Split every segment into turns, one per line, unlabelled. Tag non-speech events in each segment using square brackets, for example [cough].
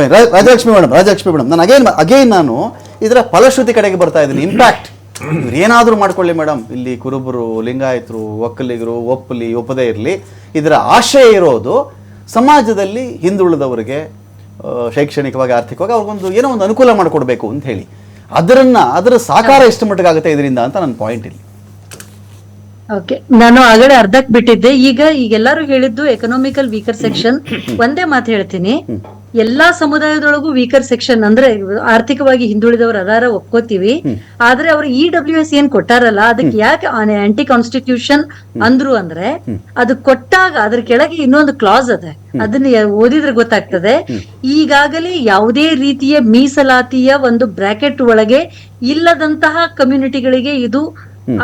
Rajalakshmi madam Rajalakshmi madam ನಾನು again again ನಾನು ಇದರ ಫಲಶ್ರುತಿ ಕಡೆಗೆ ಬರ್ತಾ ಇದ್ದೀನಿ. ಇಂಪ್ಯಾಕ್ಟ್ ಇವ್ರು ಏನಾದರೂ ಮಾಡ್ಕೊಳ್ಳಿ ಮೇಡಮ್ ಇಲ್ಲಿ ಕುರುಬರು ಲಿಂಗಾಯತರು ಒಕ್ಕಲಿಗರು ಒಪ್ಪಲಿ ಒಪ್ಪದೇ ಇರಲಿ ಇದರ ಆಶಯ ಇರೋದು ಸಮಾಜದಲ್ಲಿ ಹಿಂದುಳಿದವರಿಗೆ ಶೈಕ್ಷಣಿಕವಾಗಿ ಆರ್ಥಿಕವಾಗಿ ಅವ್ರಿಗೊಂದು ಏನೋ ಒಂದು ಅನುಕೂಲ ಮಾಡಿಕೊಡ್ಬೇಕು ಅಂತ ಹೇಳಿ. ಅದರನ್ನ ಅದರ ಸಾಕಾರ ಎಷ್ಟು ಮಟ್ಟಿಗೆ ಆಗುತ್ತೆ ಇದರಿಂದ ಅಂತ ನನ್ನ ಪಾಯಿಂಟ್ ಇಲ್ಲಿ.
ಓಕೆ ನಾನು ಆಗಡೆ ಅರ್ಧಕ್ ಬಿಟ್ಟಿದ್ದೆ. ಈಗ ಈಗೆಲ್ಲರೂ ಹೇಳಿದ್ದು ಎಕನಾಮಿಕಲ್ ವೀಕರ್ ಸೆಕ್ಷನ್ ಒಂದೇ ಮಾತು ಹೇಳ್ತೀನಿ. ಎಲ್ಲಾ ಸಮುದಾಯದೊಳಗೂ ವೀಕರ್ ಸೆಕ್ಷನ್ ಅಂದ್ರೆ ಆರ್ಥಿಕವಾಗಿ ಹಿಂದುಳಿದವರು ಅದಾರ ಒಪ್ಕೋತೀವಿ. ಆದ್ರೆ ಅವ್ರು ಇ ಡಬ್ಲ್ಯೂ ಎಸ್ ಏನ್ ಕೊಟ್ಟಾರಲ್ಲ ಅದಕ್ಕೆ ಯಾಕೆ ಆಂಟಿ ಕಾನ್ಸ್ಟಿಟ್ಯೂಷನ್ ಅಂದ್ರು ಅಂದ್ರೆ ಅದು ಕೊಟ್ಟಾಗ ಅದ್ರ ಕೆಳಗೆ ಇನ್ನೊಂದು ಕ್ಲಾಸ್ ಅದ. ಅದನ್ನ ಓದಿದ್ರೆ ಗೊತ್ತಾಗ್ತದೆ. ಈಗಾಗಲೇ ಯಾವುದೇ ರೀತಿಯ ಮೀಸಲಾತಿಯ ಒಂದು ಬ್ರಾಕೆಟ್ ಒಳಗೆ ಇಲ್ಲದಂತಹ ಕಮ್ಯುನಿಟಿಗಳಿಗೆ ಇದು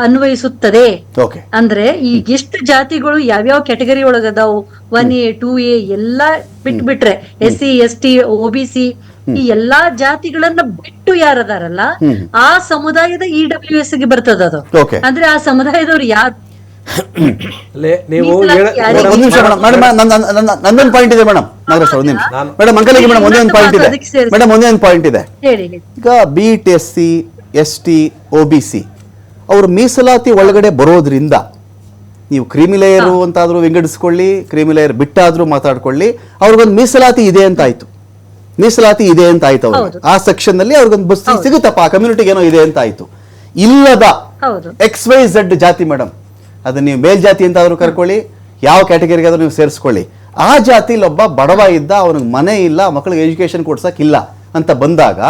ಅನ್ವಯಿಸುತ್ತದೆ.
ಓಕೆ.
ಅಂದ್ರೆ ಈಗ ಎಷ್ಟು ಜಾತಿಗಳು ಯಾವ್ಯಾವ ಕ್ಯಾಟಗರಿ ಒಳಗದಾವು? ಒನ್ ಎ ಟೂ ಎ ಎಲ್ಲಾ ಬಿಟ್ಬಿಟ್ರೆ S C S T O B C ಈ ಎಲ್ಲಾ ಜಾತಿಗಳನ್ನ ಬಿಟ್ಟು ಯಾರದಾರಲ್ಲ ಆ ಸಮುದಾಯದ ಇ ಡಬ್ಲ್ಯೂ ಎಸ್ಗೆ ಬರ್ತದ ಅದು.
ಓಕೆ.
ಅಂದ್ರೆ ಆ ಸಮುದಾಯದವ್ರು ಯಾರು?
ನೀವು?
ಒಂದು ನಿಮಿಷ ಪಾಯಿಂಟ್ ಇದೆ ಮೇಡಮ್ ನಾಗರಾಜ್ ಒಂದು ನಿಮಿಷ.
ನಾನು-
ಮೇಡಮ್ ಅಂಕಲಿಗೆ ಮೇಡಮ್ ಒಂದೇ ಒಂದು ಪಾಯಿಂಟ್ ಇದೆ.
ಅದಕ್ಕೆ
ಮೇಡಮ್ ಒಂದೇ ಒಂದು ಪಾಯಿಂಟ್ ಇದೆ.
ಹೇಳಿ ಹೇಳಿ.
ಈಗ B T S C S T O B C ಅವರು ಮೀಸಲಾತಿ ಒಳಗಡೆ ಬರೋದ್ರಿಂದ ನೀವು ಕ್ರಿಮಿಲೇಯರು ಅಂತಾದರೂ ವಿಂಗಡಿಸ್ಕೊಳ್ಳಿ ಕ್ರಿಮಿಲೇಯರ್ ಬಿಟ್ಟಾದರೂ ಮಾತಾಡ್ಕೊಳ್ಳಿ ಅವ್ರಿಗೊಂದು ಮೀಸಲಾತಿ ಇದೆ ಅಂತ ಆಯ್ತು. ಮೀಸಲಾತಿ ಇದೆ ಅಂತ ಆಯ್ತು ಅವ್ರಿಗೆ. ಆ ಸೆಕ್ಷನ್ನಲ್ಲಿ ಅವ್ರಿಗೊಂದು ಬಸ್ ಸಿಗುತ್ತಪ್ಪ ಆ ಕಮ್ಯುನಿಟಿಗೆ ಏನೋ ಇದೆ ಅಂತ ಆಯ್ತು. ಇಲ್ಲದ ಎಕ್ಸ್ ವೈ ಝಡ್ ಜಾತಿ ಮೇಡಮ್ ಅದನ್ನ ನೀವು ಮೇಲ್ಜಾತಿ ಅಂತಾದರೂ ಕರ್ಕೊಳ್ಳಿ ಯಾವ ಕ್ಯಾಟಗರಿಗೆ ಆದ್ರೂ ನೀವು ಸೇರಿಸ್ಕೊಳ್ಳಿ. ಆ ಜಾತಿಲಿ ಒಬ್ಬ ಬಡವ ಇದ್ದ ಅವನಿಗೆ ಮನೆ ಇಲ್ಲ ಮಕ್ಕಳಿಗೆ ಎಜುಕೇಶನ್ ಕೊಡ್ಸಕ್ಕಿಲ್ಲ ಅಂತ ಬಂದಾಗ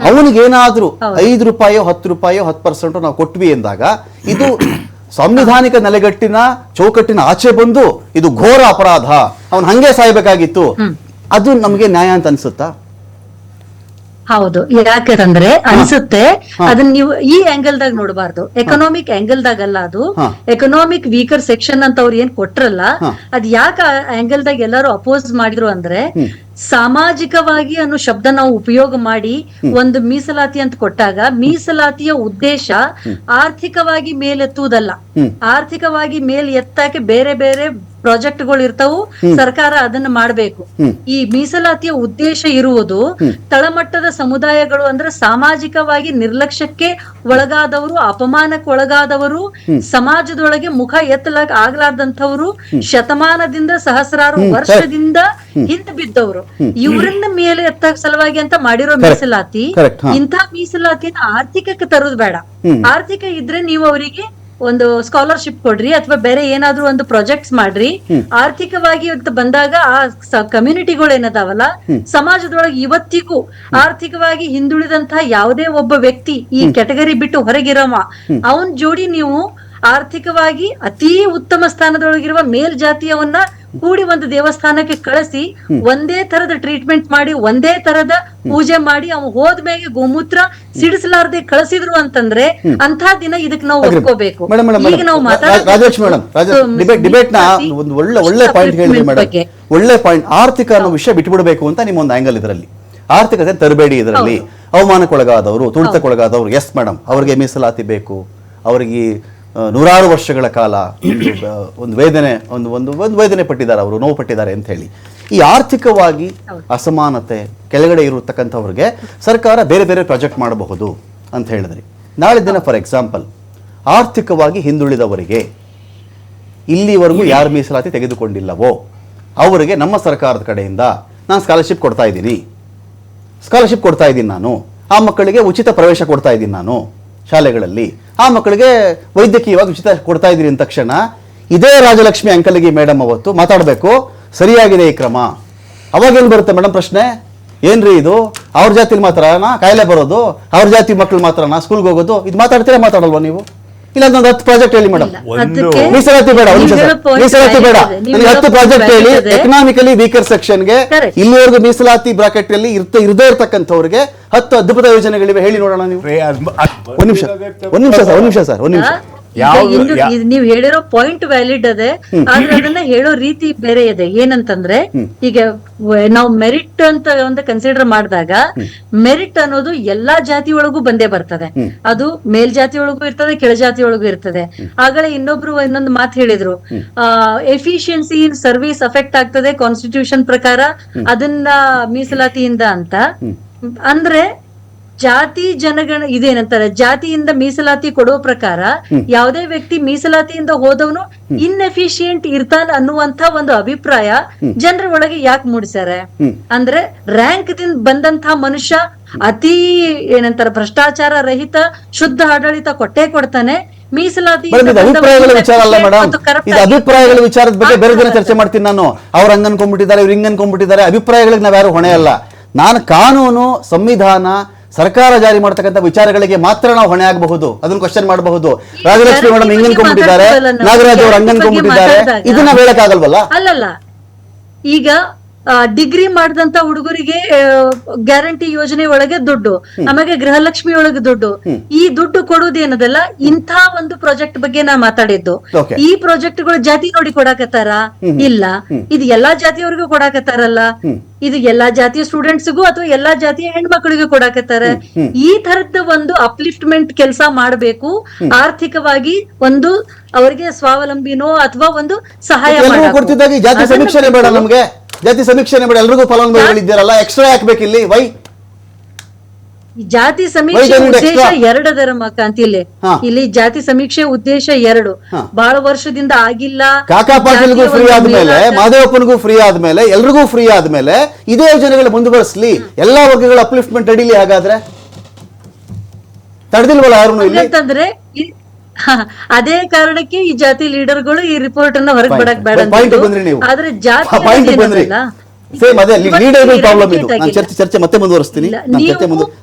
ಅವನಿಗೇನಾದ್ರೂ ಐದು ರೂಪಾಯೋ ಹತ್ತು ರೂಪಾಯೋ ಹತ್ತು ಪರ್ಸೆಂಟ್ ನಾವು ಕೊಟ್ವಿ ಎಂದಾಗ ಇದು [coughs] ಸಂವಿಧಾನಿಕ ನೆಲೆಗಟ್ಟಿನ ಚೌಕಟ್ಟಿನ ಆಚೆ ಬಂದು ಇದು ಘೋರ ಅಪರಾಧ. ಅವನು ಹಂಗೆ ಸಾಯ್ಬೇಕಾಗಿತ್ತು. ಅದು ನಮಗೆ ನ್ಯಾಯ ಅಂತ ಅನ್ಸುತ್ತಾ?
ಹೌದು. ಯಾಕಂದ್ರೆ ಅನ್ಸುತ್ತೆ. ಅದನ್ನ ನೀವು ಈ ಆಂಗಲ್ ದಾಗ ನೋಡಬಾರ್ದು. ಎಕನಾಮಿಕ್ ಆಂಗಲ್ ದಾಗಲ್ಲ ಅದು. ಎಕನಾಮಿಕ್ ವೀಕರ್ ಸೆಕ್ಷನ್ ಅಂತ ಅವ್ರು ಏನ್ ಕೊಟ್ರಲ್ಲ. ಅದ್ ಯಾಕ ಆಂಗಲ್ ದಾಗ ಎಲ್ಲಾರು ಅಪೋಸ್ ಮಾಡಿದ್ರು ಅಂದ್ರೆ ಸಾಮಾಜಿಕವಾಗಿ ಅನ್ನೋ ಶಬ್ದ ನಾವು ಉಪಯೋಗ ಮಾಡಿ ಒಂದು ಮೀಸಲಾತಿ ಅಂತ ಕೊಟ್ಟಾಗ ಮೀಸಲಾತಿಯ ಉದ್ದೇಶ ಆರ್ಥಿಕವಾಗಿ ಮೇಲೆತ್ತುವುದಲ್ಲ. ಆರ್ಥಿಕವಾಗಿ ಮೇಲೆ ಎತ್ತಕ್ಕೆ ಬೇರೆ ಬೇರೆ ಪ್ರಾಜೆಕ್ಟ್ಗಳು ಇರ್ತಾವು ಸರ್ಕಾರ ಅದನ್ನ ಮಾಡಬೇಕು. ಈ ಮೀಸಲಾತಿಯ ಉದ್ದೇಶ ಇರುವುದು ತಳಮಟ್ಟದ ಸಮುದಾಯಗಳು ಅಂದ್ರೆ ಸಾಮಾಜಿಕವಾಗಿ ನಿರ್ಲಕ್ಷ್ಯಕ್ಕೆ ಒಳಗಾದವರು ಅಪಮಾನಕ್ಕೆ ಒಳಗಾದವರು ಸಮಾಜದೊಳಗೆ ಮುಖ ಎತ್ತಲಾಗ ಆಗ್ಲಾರ್ದಂಥವ್ರು ಶತಮಾನದಿಂದ ಸಹಸ್ರಾರು ವರ್ಷದಿಂದ ಹಿಂದೆ ಬಿದ್ದವರು. ಇವರನ್ನ ಮೇಲೆ ಎತ್ತ ಸಲುವಾಗಿ ಅಂತ ಮಾಡಿರೋ ಮೀಸಲಾತಿ ಇಂತಹ ಮೀಸಲಾತಿನ ಆರ್ಥಿಕಕ್ಕೆ ತರೋದು ಬೇಡ. ಆರ್ಥಿಕ ಇದ್ರೆ ನೀವು ಅವರಿಗೆ ಒಂದು ಸ್ಕಾಲರ್ಶಿಪ್ ಕೊಡ್ರಿ ಅಥವಾ ಬೇರೆ ಏನಾದ್ರೂ ಒಂದು ಪ್ರಾಜೆಕ್ಟ್ಸ್ ಮಾಡ್ರಿ. ಆರ್ಥಿಕವಾಗಿ ಅಂತ ಬಂದಾಗ ಆ ಕಮ್ಯುನಿಟಿಗಳು ಏನದಾವಲ್ಲ? ಸಮಾಜದೊಳಗೆ ಇವತ್ತಿಗೂ ಆರ್ಥಿಕವಾಗಿ ಹಿಂದುಳಿದಂತಹ ಯಾವುದೇ ಒಬ್ಬ ವ್ಯಕ್ತಿ ಈ ಕೆಟಗರಿ ಬಿಟ್ಟು ಹೊರಗಿರವ ಅವನ್ ಜೋಡಿ ನೀವು ಆರ್ಥಿಕವಾಗಿ ಅತಿ ಉತ್ತಮ ಸ್ಥಾನದೊಳಗಿರುವ ಮೇಲ್ಜಾತಿಯವನ್ನ ಕೂಡಿ ಒಂದು ದೇವಸ್ಥಾನಕ್ಕೆ ಕಳಿಸಿ ಒಂದೇ ತರದ ಟ್ರೀಟ್ಮೆಂಟ್ ಮಾಡಿ ಒಂದೇ ತರದ ಪೂಜೆ ಮಾಡಿ ಅವ್ ಹೋದ್ಮೇಲೆ ಗೋಮೂತ್ರ ಸಿಡಿಸಲಾರ್ದೆ ಕಳಿಸಿದ್ರು ಅಂತಂದ್ರೆ ಅಂತ ದಿನ ಇದಕ್ ನಾವು ಒಪ್ಕೋಬೇಕು. ಈಗ ನಾವು
ರಾಜೇಶ್ ಮೇಡಮ್ ಡಿಬೇಟ್ ಡಿಬೇಟ್ನ ಒಂದು ಒಳ್ಳೆ ಒಳ್ಳೆ ಪಾಯಿಂಟ್ ಹೇಳಿದ್ರಿ ಮೇಡಮ್. ಒಳ್ಳೆ ಪಾಯಿಂಟ್ ಆರ್ಥಿಕ ಅನ್ನೋ ವಿಷಯ ಬಿಟ್ಬಿಡ್ಬೇಕು ಅಂತ ನಿಮ್ಮ ಒಂದು ಆಂಗಲ್ ಇದರಲ್ಲಿ. ಆರ್ಥಿಕತೆ ತರಬೇಡಿ ಇದರಲ್ಲಿ. ಅವಮಾನಕ್ಕೊಳಗಾದವರು ತುಳಿತಕ್ಕೊಳಗಾದವರು ಎಸ್ ಮೇಡಮ್ ಅವರಿಗೆ ಮೀಸಲಾತಿ ಬೇಕು ಅವರಿಗೆ ನೂರಾರು ವರ್ಷಗಳ ಕಾಲ ಒಂದು, ವೇದನೆ ಒಂದು ಒಂದು ಒಂದು ವೇದನೆ ಪಟ್ಟಿದ್ದಾರೆ ಅವರು ನೋವು ಪಟ್ಟಿದ್ದಾರೆ ಅಂತ ಹೇಳಿ. ಈ ಆರ್ಥಿಕವಾಗಿ ಅಸಮಾನತೆ ಕೆಳಗಡೆ ಇರತಕ್ಕಂಥವ್ರಿಗೆ ಸರ್ಕಾರ ಬೇರೆ ಬೇರೆ ಪ್ರಾಜೆಕ್ಟ್ ಮಾಡಬಹುದು ಅಂತ ಹೇಳಿದ್ರಿ. ನಾಳೆ ದಿನ ಫಾರ್ ಎಕ್ಸಾಂಪಲ್ ಆರ್ಥಿಕವಾಗಿ ಹಿಂದುಳಿದವರಿಗೆ ಇಲ್ಲಿವರೆಗೂ ಯಾರು ಮೀಸಲಾತಿ ತೆಗೆದುಕೊಂಡಿಲ್ಲವೋ ಅವರಿಗೆ ನಮ್ಮ ಸರ್ಕಾರದ ಕಡೆಯಿಂದ ನಾನು ಸ್ಕಾಲರ್ಶಿಪ್ ಕೊಡ್ತಾ ಇದ್ದೀನಿ. ಸ್ಕಾಲರ್ಶಿಪ್ ಕೊಡ್ತಾ ಇದ್ದೀನಿ ನಾನು. ಆ ಮಕ್ಕಳಿಗೆ ಉಚಿತ ಪ್ರವೇಶ ಕೊಡ್ತಾ ಇದ್ದೀನಿ ನಾನು ಶಾಲೆಗಳಲ್ಲಿ. ಆ ಮಕ್ಕಳಿಗೆ ವೈದ್ಯಕೀಯವಾಗಿ ಉಚಿತ ಕೊಡ್ತಾ ಇದ್ದೀರಿ ಅಂದ ತಕ್ಷಣ, ಇದೇ ರಾಜಲಕ್ಷ್ಮಿ ಅಂಕಲಿಗೆ ಮೇಡಮ್ ಅವತ್ತು ಮಾತಾಡಬೇಕು. ಸರಿಯಾಗಿದೆ ಈ ಕ್ರಮ. ಅವಾಗೇನು ಬರುತ್ತೆ ಮೇಡಮ್ ಪ್ರಶ್ನೆ? ಏನ್ರಿ ಇದು? ಅವ್ರ ಜಾತಿಲಿ ಮಾತ್ರನಾ? ಕಾಯಿಲೆ ಬರೋದು? ಅವ್ರ ಜಾತಿ ಮಕ್ಕಳು ಮಾತ್ರನಾ? ಸ್ಕೂಲ್ಗೆ ಹೋಗೋದು? ಇದು ಮಾತಾಡ್ತೀರಾ ಮಾತಾಡಲ್ವಾ ನೀವು? ಇಲ್ಲ ಒಂದು ಹತ್ತು ಪ್ರಾಜೆಕ್ಟ್ ಹೇಳಿ ಮೇಡಮ್. ಮೀಸಲಾತಿ ಬೇಡ ಮೀಸಲಾತಿ ಬೇಡ. ನನಗೆ ಹತ್ತು ಪ್ರಾಜೆಕ್ಟ್ ಹೇಳಿ ಎಕನಾಮಿಕಲಿ ವೀಕರ್ ಸೆಕ್ಷನ್ಗೆ
ಗೆ
ಇಲ್ಲಿವರೆಗೂ ಮೀಸಲಾತಿ ಬ್ರಾಕೆಟ್ ಅಲ್ಲಿ ಇರ್ತ ಇರದೇ ಇರ್ತಕ್ಕಂಥವ್ರಿಗೆ ಹತ್ತು ಅದ್ಭುತ ಯೋಜನೆಗಳಿವೆ. ಹೇಳಿ ನೋಡೋಣ ನೀವು. ಒಂದ್ ನಿಮಿಷ ಒಂದ್ ನಿಮಿಷ ಸರ್ ಒಂದ್ ನಿಮಿಷ ಸರ್ ಒಂದ್ ನಿಮಿಷ.
ನೀವ್ ಹೇಳಿರೋ ಪಾಯಿಂಟ್ ವ್ಯಾಲಿಡ್ ಅದೇ ಆದ್ರೆ ಅದನ್ನ ಹೇಳೋ ರೀತಿ ಬೇರೆ ಇದೆ. ಏನಂತಂದ್ರೆ ಈಗ ನಾವು ಮೆರಿಟ್ ಅಂತ ಒಂದು ಕನ್ಸಿಡರ್ ಮಾಡಿದಾಗ ಮೆರಿಟ್ ಅನ್ನೋದು ಎಲ್ಲಾ ಜಾತಿ ಒಳಗೂ ಬಂದೇ ಬರ್ತದೆ. ಅದು ಮೇಲ್ಜಾತಿ ಒಳಗೂ ಇರ್ತದೆ ಕೆಳಜಾತಿ ಒಳಗೂ ಇರ್ತದೆ. ಆಗಲೇ ಇನ್ನೊಬ್ರು ಇನ್ನೊಂದು ಮಾತು ಹೇಳಿದ್ರು. ಎಫಿಷಿಯನ್ಸಿ ಇನ್ ಸರ್ವಿಸ್ ಅಫೆಕ್ಟ್ ಆಗ್ತದೆ ಕಾನ್ಸ್ಟಿಟ್ಯೂಷನ್ ಪ್ರಕಾರ ಅದನ್ನ ಮೀಸಲಾತಿಯಿಂದ ಅಂತ. ಅಂದ್ರೆ ಜಾತಿ ಜನಗಣ ಇದೇನಂತಾರೆ? ಜಾತಿಯಿಂದ ಮೀಸಲಾತಿ ಕೊಡುವ ಪ್ರಕಾರ ಯಾವುದೇ ವ್ಯಕ್ತಿ ಮೀಸಲಾತಿಯಿಂದ ಹೋದವನು ಇನ್ಎಫಿಷಿಯಂಟ್ ಇರ್ತಾನ ಅನ್ನುವಂತ ಒಂದು ಅಭಿಪ್ರಾಯ ಜನರ ಒಳಗೆ ಯಾಕೆ ಮೂಡಿಸ್ಯಾರೆ? ಅಂದ್ರೆ ರ್ಯಾಂಕ್ ದಿಂದ ಬಂದಂತ ಮನುಷ್ಯ ಅತಿ ಏನಂತಾರೆ ಭ್ರಷ್ಟಾಚಾರ ರಹಿತ ಶುದ್ಧ ಆಡಳಿತ ಕೊಟ್ಟೇ ಕೊಡ್ತಾನೆ. ಮೀಸಲಾತಿ
ಇದು ಅಭಿಪ್ರಾಯಗಳ ವಿಚಾರ ಅಲ್ಲ ಮೇಡಮ್. ಇದು ಅಭಿಪ್ರಾಯಗಳ ವಿಚಾರದ ಬಗ್ಗೆ ಬೇರೆ ದಿನ ಚರ್ಚೆ ಮಾಡ್ತೀನಿ ನಾನು. ಅವ್ರ ಹಂಗ್ ಅನ್ಕೊಂಡ್ಬಿಟ್ಟಿದ್ದಾರೆ ಇವ್ರು ಹಿಂಗ್ ಅನ್ಕೊಂಡ್ಬಿಟ್ಟಿದ್ದಾರೆ. ಅಭಿಪ್ರಾಯಗಳಿಗೆ ನಾವ್ಯಾರು ಹೊಣೆ ಅಲ್ಲ. ನಾನು ಕಾನೂನು ಸಂವಿಧಾನ ಸರ್ಕಾರ ಜಾರಿ ಮಾಡ್ತಕ್ಕಂಥ ವಿಚಾರಗಳಿಗೆ ಮಾತ್ರ ನಾವು ಹೊಣೆ ಆಗಬಹುದು. ಅದನ್ನ ಕ್ವಶನ್ ಮಾಡಬಹುದು. ರಾಜಲಕ್ಷ್ಮಿ ಮೇಡಮ್ ಹಿಂಗ್ ಅನ್ಕೊಂಡ್ಬಿಟ್ಟಿದ್ದಾರೆ ನಾಗರಾಜ್ ಅವರು ಹಂಗನ್ ಅನ್ಕೊಂಡ್ಬಿಟ್ಟಿದ್ದಾರೆ ಇದನ್ನ ಹೇಳಕ್ಕಾಗಲ್ವಲ್ಲ?
ಅಲ್ಲಲ್ಲ. ಈಗ ಡಿಗ್ರಿ ಮಾಡಿದಂತ ಹುಡುಗರಿಗೆ ಗ್ಯಾರಂಟಿ ಯೋಜನೆ ಒಳಗೆ ದುಡ್ಡು. ಆಮೇಲೆ ಗೃಹಲಕ್ಷ್ಮಿ ಒಳಗೆ ದುಡ್ಡು. ಈ ದುಡ್ಡು ಕೊಡುವುದೇನದಲ್ಲ ಇಂಥ ಒಂದು ಪ್ರಾಜೆಕ್ಟ್ ಬಗ್ಗೆ ನಾ ಮಾತಾಡಿದ್ದು. ಈ ಪ್ರಾಜೆಕ್ಟ್ಗಳು ಜಾತಿ ನೋಡಿ ಕೊಡಾಕತ್ತಾರ? ಇಲ್ಲ. ಇದು ಎಲ್ಲಾ ಜಾತಿಯವ್ರಿಗೂ ಕೊಡಾಕತ್ತಾರಲ್ಲ? ಇದು ಎಲ್ಲಾ ಜಾತಿಯ ಸ್ಟೂಡೆಂಟ್ಸ್ಗೂ ಅಥವಾ ಎಲ್ಲಾ ಜಾತಿಯ ಹೆಣ್ಮಕ್ಳಿಗೂ ಕೊಡಾಕತ್ತಾರ? ಈ ತರದ ಒಂದು ಅಪ್ಲಿಫ್ಟ್ಮೆಂಟ್ ಕೆಲಸ ಮಾಡಬೇಕು. ಆರ್ಥಿಕವಾಗಿ ಒಂದು ಅವರಿಗೆ ಸ್ವಾವಲಂಬಿನೋ ಅಥವಾ ಒಂದು ಸಹಾಯ
ಜಾತಿ ಸಮೀಕ್ಷೆ ಮಾಡಿ ಎಲ್ರಿಗೂ ಫಲಾನುಭವಿಗಳಿದ್ದೀರಲ್ಲ ಎಕ್ಸ್ಟ್ರಾ ಹಾಕ್ಬೇಕಿಲ್ಲಿ ವೈ
ಈ ಜಾತಿ ಸಮೀಕ್ಷೆ
Why don't
ಉದ್ದೇಶ
extra?
ಎರಡದರ ಮಕಾಂತ ಇಲ್ಲಿ
ಹಾ.
ಇಲ್ಲಿ ಜಾತಿ ಸಮೀಕ್ಷೆ ಉದ್ದೇಶ ಎರಡು.
ಹಾ.
ಬಹಳ ವರ್ಷದಿಂದ ಆಗಿಲ್ಲ.
ಕಾಕಾ ಪಾಟೀಲ್ಗೂ ಫ್ರೀ ಆದ್ಮೇಲೆ ಮಾದೇವಪ್ಪನಿಗೂ ಫ್ರೀ ಆದ್ಮೇಲೆ ಎಲ್ರಿಗೂ ಫ್ರೀ ಆದ್ಮೇಲೆ ಇದೇ ಯೋಜನೆಗಳು ಮುಂದುವರಿಸಲಿ. ಎಲ್ಲಾ ವರ್ಗಗಳ ಅಪ್ಲಿಫ್ಟ್ಮೆಂಟ್ ಅಡಿಲಿ ಹಾಗಾದ್ರೆ? ತಡೆದಿಲ್ವಲ್ಲ ಯಾರು ಇಲ್ಲಿ?
ಅಂತಂದ್ರೆ [laughs] ಅದೇ ಕಾರಣಕ್ಕೆ ಈ ಜಾತಿ ಲೀಡರ್ಗಳು ಈ ರಿಪೋರ್ಟ್ ಅನ್ನ ಹೊರಗೆ. ಬಿಡಕ್ ಬೇಡ ಆದ್ರೆ ಜಾತಿ
ಸೇಮ್ ಅದೇ ಲೀಡರ್ ಪ್ರಾಬ್ಲಮ್ ಇದು. ನಾನು ಚರ್ಚೆ ಚರ್ಚೆ ಮತ್ತೆ ಮುಂದುವರಿಸ್ತೀನಿ. ನಾನು ಚರ್ಚೆ ಮುಂದೆ